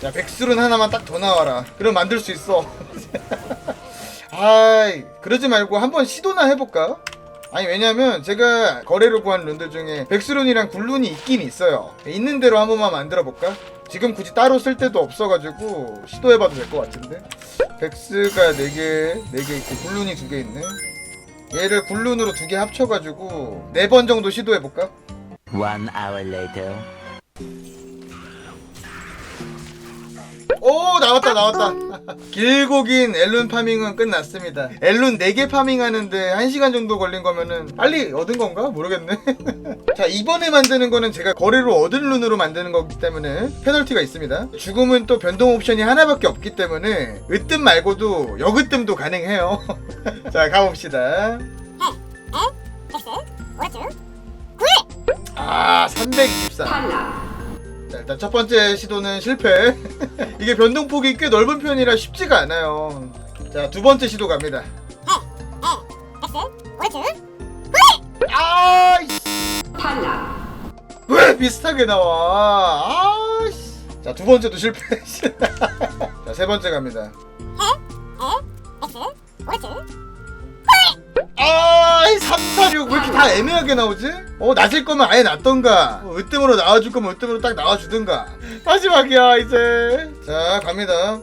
자 백술은 하나만 딱 더 나와라 그럼 만들 수 있어 아이 그러지 말고 한번 시도나 해볼까? 아니 왜냐면 제가 거래로 구한 룬들 중에 백수룬이랑 굴룬이 있긴 있어요 있는 대로 한 번만 만들어 볼까? 지금 굳이 따로 쓸 데도 없어가지고 시도해봐도 될 것 같은데 백스가 4개 4개 있고 굴룬이 2개 있네 얘를 굴룬으로 두개 합쳐가지고 네번 정도 시도해볼까? One hour later. 오 나왔다 나왔다. 길고 긴 엘룬 파밍은 끝났습니다. 엘룬 4개 파밍하는데 1시간 정도 걸린 거면은 빨리 얻은 건가? 모르겠네. 자 이번에 만드는 거는 제가 거래로 얻은 룬으로 만드는 거기 때문에 페널티가 있습니다. 죽음은 또 변동 옵션이 하나밖에 없기 때문에 으뜸 말고도 역으뜸도 가능해요. 자 가봅시다. 아 324. 자, 일단 첫 번째 시도는 실패. 이게 변동폭이 꽤 넓은 편이라 쉽지가 않아요. 자, 두 번째 시도 갑니다. 아, 왜 비슷하게 나와? 아, 씨. 자, 두 번째도 실패. 자, 세 번째 갑니다. 다 애매하게 나오지? 어, 낮을 거면 아예 놨던가. 어, 으뜸으로 나와줄 거면 으뜸으로 딱 나와주든가. 마지막이야, 이제. 자, 갑니다.